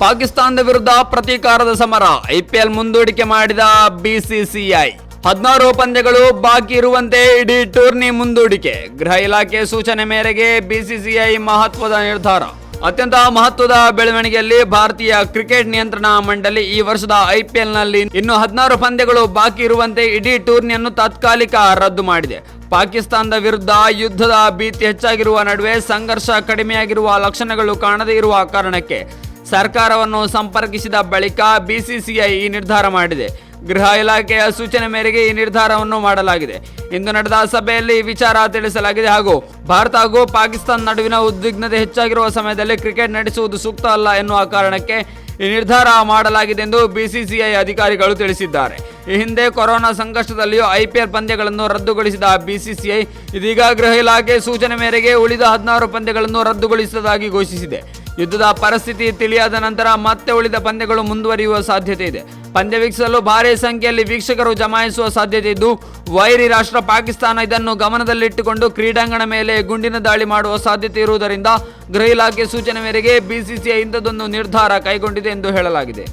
ಪಾಕಿಸ್ತಾನದ ವಿರುದ್ಧ ಪ್ರತೀಕಾರದ ಸಮರ. ಐಪಿಎಲ್ ಮುಂದೂಡಿಕೆ ಮಾಡಿದ ಬಿಸಿಸಿಐ ಹದಿನಾರು ಪಂದ್ಯಗಳು ಬಾಕಿ ಇರುವಂತೆ ಇಡೀ ಟೂರ್ನಿ ಮುಂದೂಡಿಕೆ. ಗೃಹ ಇಲಾಖೆ ಸೂಚನೆ ಮೇರೆಗೆ ಬಿಸಿಸಿಐ ಮಹತ್ವದ ನಿರ್ಧಾರ. ಅತ್ಯಂತ ಮಹತ್ವದ ಬೆಳವಣಿಗೆಯಲ್ಲಿ ಭಾರತೀಯ ಕ್ರಿಕೆಟ್ ನಿಯಂತ್ರಣ ಮಂಡಳಿ ಈ ವರ್ಷದ ಐಪಿಎಲ್ನಲ್ಲಿ ಇನ್ನು ಹದಿನಾರು ಪಂದ್ಯಗಳು ಬಾಕಿ ಇರುವಂತೆ ಇಡೀ ಟೂರ್ನಿಯನ್ನು ತಾತ್ಕಾಲಿಕ ರದ್ದು ಮಾಡಿದೆ. ಪಾಕಿಸ್ತಾನದ ವಿರುದ್ಧ ಯುದ್ಧದ ಭೀತಿ ಹೆಚ್ಚಾಗಿರುವ ನಡುವೆ ಸಂಘರ್ಷ ಕಡಿಮೆಯಾಗಿರುವ ಲಕ್ಷಣಗಳು ಕಾಣದೇ ಇರುವ ಕಾರಣಕ್ಕೆ ಸರ್ಕಾರವನ್ನು ಸಂಪರ್ಕಿಸಿದ ಬಳಿಕ ಬಿಸಿಸಿಐ ಈ ನಿರ್ಧಾರ ಮಾಡಿದೆ. ಗೃಹ ಇಲಾಖೆಯ ಸೂಚನೆ ಮೇರೆಗೆ ಈ ನಿರ್ಧಾರವನ್ನು ಮಾಡಲಾಗಿದೆ. ಇಂದು ನಡೆದ ಸಭೆಯಲ್ಲಿ ಈ ವಿಚಾರ ತಿಳಿಸಲಾಗಿದೆ ಹಾಗೂ ಭಾರತ ಹಾಗೂ ಪಾಕಿಸ್ತಾನ ನಡುವಿನ ಉದ್ವಿಗ್ನತೆ ಹೆಚ್ಚಾಗಿರುವ ಸಮಯದಲ್ಲಿ ಕ್ರಿಕೆಟ್ ನಡೆಸುವುದು ಸೂಕ್ತ ಅಲ್ಲ ಎನ್ನುವ ಕಾರಣಕ್ಕೆ ಈ ನಿರ್ಧಾರ ಮಾಡಲಾಗಿದೆ ಎಂದು ಬಿಸಿಸಿಐ ಅಧಿಕಾರಿಗಳು ತಿಳಿಸಿದ್ದಾರೆ. ಈ ಹಿಂದೆ ಕೊರೋನಾ ಸಂಕಷ್ಟದಲ್ಲಿಯೂ ಐಪಿಎಲ್ ಪಂದ್ಯಗಳನ್ನು ರದ್ದುಗೊಳಿಸಿದ ಬಿಸಿಸಿಐ ಇದೀಗ ಗೃಹ ಇಲಾಖೆ ಸೂಚನೆ ಮೇರೆಗೆ ಉಳಿದ ಹದಿನಾರು ಪಂದ್ಯಗಳನ್ನು ರದ್ದುಗೊಳಿಸುವುದಾಗಿ ಘೋಷಿಸಿದೆ. ಯುದ್ಧದ ಪರಿಸ್ಥಿತಿ ತಿಳಿಯಾದ ನಂತರ ಮತ್ತೆ ಉಳಿದ ಪಂದ್ಯಗಳು ಮುಂದುವರಿಯುವ ಸಾಧ್ಯತೆ ಇದೆ. ಪಂದ್ಯ ವೀಕ್ಷಿಸಲು ಭಾರೀ ಸಂಖ್ಯೆಯಲ್ಲಿ ವೀಕ್ಷಕರು ಜಮಾಯಿಸುವ ಸಾಧ್ಯತೆ ಇದ್ದು, ವೈರಿ ರಾಷ್ಟ್ರ ಪಾಕಿಸ್ತಾನ ಇದನ್ನು ಗಮನದಲ್ಲಿಟ್ಟುಕೊಂಡು ಕ್ರೀಡಾಂಗಣ ಮೇಲೆ ಗುಂಡಿನ ದಾಳಿ ಮಾಡುವ ಸಾಧ್ಯತೆ ಇರುವುದರಿಂದ ಗೃಹ ಇಲಾಖೆ ಸೂಚನೆ ಮೇರೆಗೆ ಬಿಸಿಸಿಐ ಇಂಥದ್ದೊಂದು ನಿರ್ಧಾರ ಕೈಗೊಂಡಿದೆ ಎಂದು ಹೇಳಲಾಗಿದೆ.